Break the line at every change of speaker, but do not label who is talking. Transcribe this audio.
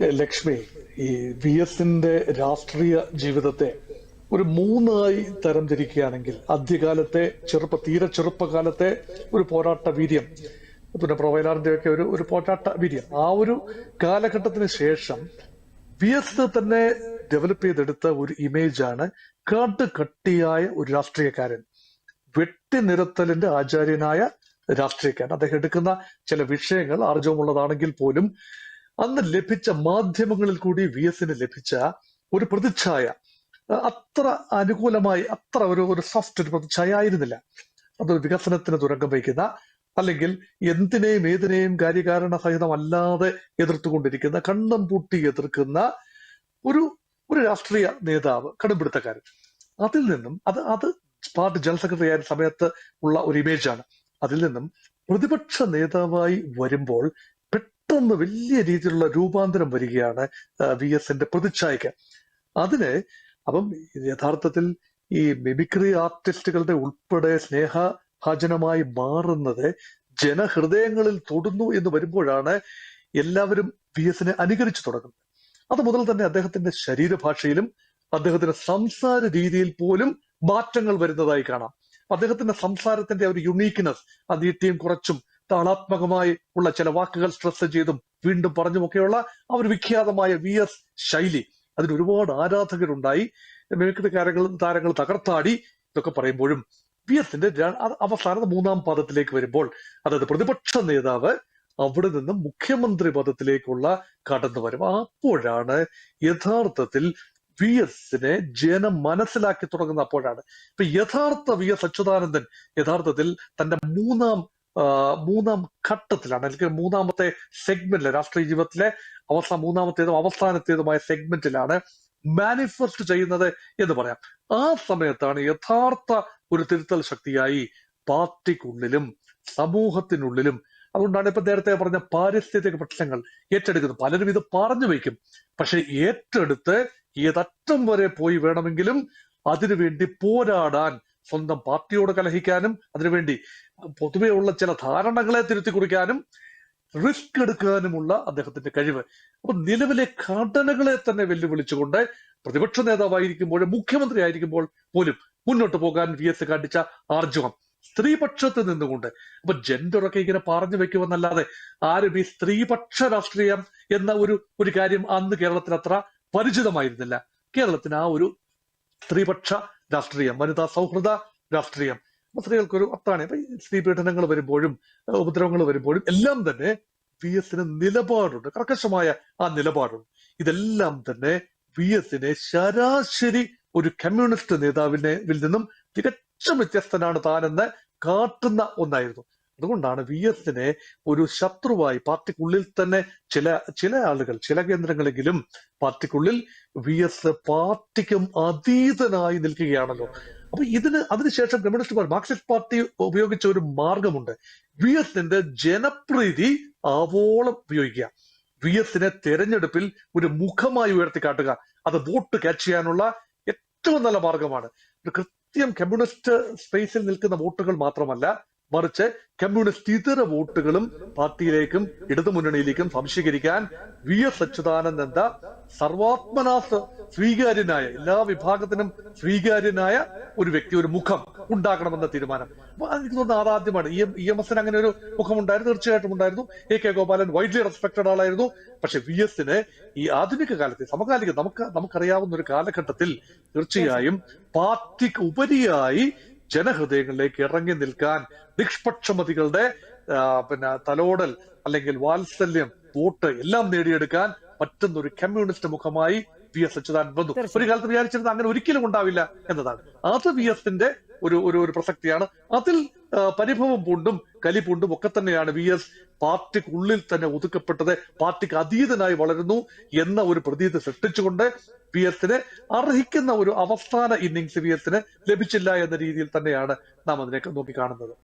ലക്ഷ്മി ഈ വി എസിന്റെ രാഷ്ട്രീയ ജീവിതത്തെ ഒരു മൂന്നായി തരംതിരിക്കുകയാണെങ്കിൽ ആദ്യകാലത്തെ ചെറുപ്പ തീരെ ചെറുപ്പകാലത്തെ ഒരു പോരാട്ട വീര്യം പിന്നെ പ്രൊവൈലാറിന്റെ ഒക്കെ ഒരു ഒരു പോരാട്ട വീര്യം. ആ ഒരു കാലഘട്ടത്തിന് ശേഷം വി എസ് തന്നെ ഡെവലപ്പ് ചെയ്തെടുത്ത ഒരു ഇമേജ് ഇമേജാണ് കാട്ടുകട്ടിയായ ഒരു രാഷ്ട്രീയക്കാരൻ. വെട്ടിനിരത്തലിന്റെ ആചാര്യനായ രാഷ്ട്രീയക്കാരൻ. അദ്ദേഹം എടുക്കുന്ന ചില വിഷയങ്ങൾ ആർജവമുള്ളതാണെങ്കിൽ പോലും അന്ന് ലഭിച്ച മാധ്യമങ്ങളിൽ കൂടി വി എസിന് ലഭിച്ച ഒരു പ്രതിച്ഛായ അത്ര അനുകൂലമായി അത്ര ഒരു ഒരു സോഫ്റ്റ് ഒരു പ്രതിച്ഛായ ആയിരുന്നില്ല. അത് വികസനത്തിന് തുരങ്കം വയ്ക്കുന്ന അല്ലെങ്കിൽ എന്തിനേയും ഏതിനേയും കാര്യകാരണ സഹിതമല്ലാതെ എതിർത്തുകൊണ്ടിരിക്കുന്ന കണ്ണം പൂട്ടി എതിർക്കുന്ന ഒരു ഒരു രാഷ്ട്രീയ നേതാവ് കടുംപിടുത്തക്കാരൻ. അതിൽ നിന്നും അത് അത് പാർട്ടി ജനറൽ സെക്രട്ടറി ആയ സമയത്ത് ഉള്ള ഒരു ഇമേജാണ് അതിൽ നിന്നും പ്രതിപക്ഷ നേതാവായി വരുമ്പോൾ പെട്ടെന്ന് വലിയ രീതിയിലുള്ള രൂപാന്തരം വരികയാണ് വി എസിന്റെ പ്രതിച്ഛായക്ക് അതിന് അപ്പം യഥാർത്ഥത്തിൽ ഈ മിമിക്രി ആർട്ടിസ്റ്റുകളുടെ ഉൾപ്പെടെ സ്നേഹഭാജനമായി മാറുന്നത് ജനഹൃദയങ്ങളിൽ തൊടുന്നു എന്ന് വരുമ്പോഴാണ് എല്ലാവരും വി എസിനെ അനുകരിച്ചു തുടങ്ങുന്നത്. അത് മുതൽ തന്നെ അദ്ദേഹത്തിന്റെ ശരീരഭാഷയിലും അദ്ദേഹത്തിന്റെ സംസാര രീതിയിൽ പോലും മാറ്റങ്ങൾ വരുന്നതായി കാണാം. അദ്ദേഹത്തിന്റെ സംസാരത്തിന്റെ ഒരു യുണീക്ക്നെസ് അത് കുറച്ചും താളാത്മകമായി ഉള്ള ചില വാക്കുകൾ സ്ട്രെസ് ചെയ്തും വീണ്ടും പറഞ്ഞുമൊക്കെയുള്ള ആ ഒരു വിഖ്യാതമായ വി എസ് ശൈലി. അതിന് ഒരുപാട് ആരാധകരുണ്ടായി. മിമിക്രി താരങ്ങൾ താരങ്ങൾ തകർത്താടി ഇതൊക്കെ പറയുമ്പോഴും വി എസിന്റെ അവസാനം മൂന്നാം പാദത്തിലേക്ക് വരുമ്പോൾ അതായത് പ്രതിപക്ഷ നേതാവ് അവിടെ നിന്ന് മുഖ്യമന്ത്രി പദത്തിലേക്കുള്ള കടന്നു വരും. അപ്പോഴാണ് യഥാർത്ഥത്തിൽ വി എസിനെ ജനം മനസ്സിലാക്കി തുടങ്ങുന്ന അപ്പോഴാണ്. ഇപ്പൊ യഥാർത്ഥ വി എസ് അച്യുതാനന്ദൻ യഥാർത്ഥത്തിൽ തന്റെ മൂന്നാം മൂന്നാം ഘട്ടത്തിലാണ് അല്ലെങ്കിൽ മൂന്നാമത്തെ സെഗ്മെന്റിലെ രാഷ്ട്രീയ ജീവിതത്തിലെ അവസാന മൂന്നാമത്തേതും അവസാനത്തേതുമായ സെഗ്മെന്റിലാണ് മാനിഫെസ്റ്റ് ചെയ്യുന്നത് എന്ന് പറയാം. ആ സമയത്താണ് യഥാർത്ഥ ഒരു തിരുത്തൽ ശക്തിയായി പാർട്ടിക്കുള്ളിലും സമൂഹത്തിനുള്ളിലും അതുകൊണ്ടാണ് ഇപ്പൊ നേരത്തെ പറഞ്ഞ പാരിസ്ഥിതിക പ്രശ്നങ്ങൾ ഏറ്റെടുക്കുന്നത്. പലരും ഇത് പറഞ്ഞു വയ്ക്കും. പക്ഷെ ഏറ്റെടുത്ത് ഏതറ്റം വരെ പോയി വേണമെങ്കിലും അതിനുവേണ്ടി പോരാടാൻ സ്വന്തം പാർട്ടിയോട് കലഹിക്കാനും അതിനുവേണ്ടി പൊതുവെയുള്ള ചില ധാരണകളെ തിരുത്തി കുറിക്കാനും റിസ്ക് എടുക്കാനുമുള്ള അദ്ദേഹത്തിന്റെ കഴിവ്. അപ്പൊ നിലവിലെ ഘടനകളെ തന്നെ വെല്ലുവിളിച്ചുകൊണ്ട് പ്രതിപക്ഷ നേതാവായിരിക്കുമ്പോൾ മുഖ്യമന്ത്രി ആയിരിക്കുമ്പോൾ പോലും മുന്നോട്ട് പോകാൻ വി എസ് കാണിച്ച ആർജവം സ്ത്രീപക്ഷത്ത് നിന്നുകൊണ്ട്. അപ്പൊ ജെൻഡറൊക്കെ ഇങ്ങനെ പറഞ്ഞു വെക്കുമെന്നല്ലാതെ ആരും ഈ സ്ത്രീപക്ഷ രാഷ്ട്രീയം എന്ന ഒരു ഒരു കാര്യം അന്ന് കേരളത്തിൽ അത്ര പരിചിതമായിരുന്നില്ല. കേരളത്തിന് ആ ഒരു സ്ത്രീപക്ഷ രാഷ്ട്രീയം വനിതാ സൗഹൃദ രാഷ്ട്രീയം. അപ്പൊ സ്ത്രീകൾക്കൊരു അത്താണ്. ഇപ്പൊ സ്ത്രീ പീഡനങ്ങൾ വരുമ്പോഴും ഉപദ്രവങ്ങൾ വരുമ്പോഴും എല്ലാം തന്നെ വി എസിന് നിലപാടുണ്ട്. കർക്കശമായ ആ നിലപാടുണ്ട്. ഇതെല്ലാം തന്നെ വി എസിനെ ശരാശരി ഒരു കമ്മ്യൂണിസ്റ്റ് നേതാവിനെ നിന്നും തികച്ചും വ്യത്യസ്തനാണ് താനെന്ന് കാട്ടുന്ന ഒന്നായിരുന്നു. അതുകൊണ്ടാണ് വി എസിനെ ഒരു ശത്രുവായി പാർട്ടിക്കുള്ളിൽ തന്നെ ചില ചില ആളുകൾ ചില കേന്ദ്രങ്ങളെങ്കിലും പാർട്ടിക്കുള്ളിൽ വി എസ് പാർട്ടിക്കും അതീതനായി നിൽക്കുകയാണല്ലോ. അപ്പൊ ഇതിന് അതിനുശേഷം കമ്മ്യൂണിസ്റ്റ് പാർട്ടി മാർക്സിസ്റ്റ് പാർട്ടി ഉപയോഗിച്ച ഒരു മാർഗമുണ്ട്. വി എസിന്റെ ജനപ്രീതി ആവോളം ഉപയോഗിക്കുക. വി എസിനെ തെരഞ്ഞെടുപ്പിൽ ഒരു മുഖമായി ഉയർത്തിക്കാട്ടുക. അത് വോട്ട് ക്യാച്ച് ചെയ്യാനുള്ള ഏറ്റവും നല്ല മാർഗമാണ്. കൃത്യം കമ്മ്യൂണിസ്റ്റ് സ്പേസിൽ നിൽക്കുന്ന വോട്ടുകൾ മാത്രമല്ല മറിച്ച് കമ്മ്യൂണിസ്റ്റ് ഇതര വോട്ടുകളും പാർട്ടിയിലേക്കും ഇടതുമുന്നണിയിലേക്കും സംശീകരിക്കാൻ വി എസ് അച്യുതാനന്ദ സർവാത്മനാ സ്വീകാര്യനായ എല്ലാ വിഭാഗത്തിനും സ്വീകാര്യനായ ഒരു വ്യക്തി ഒരു മുഖം ഉണ്ടാക്കണമെന്ന തീരുമാനം. എനിക്ക് തോന്നുന്നു അതാദ്യമാണ് ഇ ഇ എം എസിന് അങ്ങനെ ഒരു മുഖം ഉണ്ടായിരുന്നു തീർച്ചയായിട്ടും ഉണ്ടായിരുന്നു. A K Gopalan widely respected ആളായിരുന്നു. പക്ഷെ വി എസിന് ഈ ആധുനിക കാലത്ത് സമകാലിക നമുക്ക് നമുക്കറിയാവുന്ന ഒരു കാലഘട്ടത്തിൽ തീർച്ചയായും പാർട്ടിക്ക് ഉപരിയായി ജനഹൃദയങ്ങളിലേക്ക് ഇറങ്ങി നിൽക്കാൻ നിഷ്പക്ഷമതികളുടെ പിന്നെ തലോടൽ അല്ലെങ്കിൽ വാത്സല്യം വോട്ട് എല്ലാം നേടിയെടുക്കാൻ പറ്റുന്നൊരു കമ്മ്യൂണിസ്റ്റ് മുഖമായി വി എസ് അച്യുതാനന്ദൻ വന്നു. ഒരു കാലത്ത് വിചാരിച്ചിരുന്നത് അങ്ങനെ ഒരിക്കലും ഉണ്ടാവില്ല എന്നതാണ്. അത് വി എസിന്റെ ഒരു ഒരു പ്രസക്തിയാണ്. അതിൽ പരിഭവം പൂണ്ടും കലി പൂണ്ടും ഒക്കെ തന്നെയാണ് വി എസ് പാർട്ടിക്കുള്ളിൽ തന്നെ ഒതുക്കപ്പെട്ടത്. പാർട്ടിക്ക് അതീതനായി വളരുന്നു എന്ന ഒരു പ്രതീതി സൃഷ്ടിച്ചുകൊണ്ട് വി എസിന് അർഹിക്കുന്ന ഒരു അവസാന ഇന്നിങ്സ് വി എസിന് ലഭിച്ചില്ല എന്ന രീതിയിൽ തന്നെയാണ് നാം അതിനെ നോക്കി കാണുന്നത്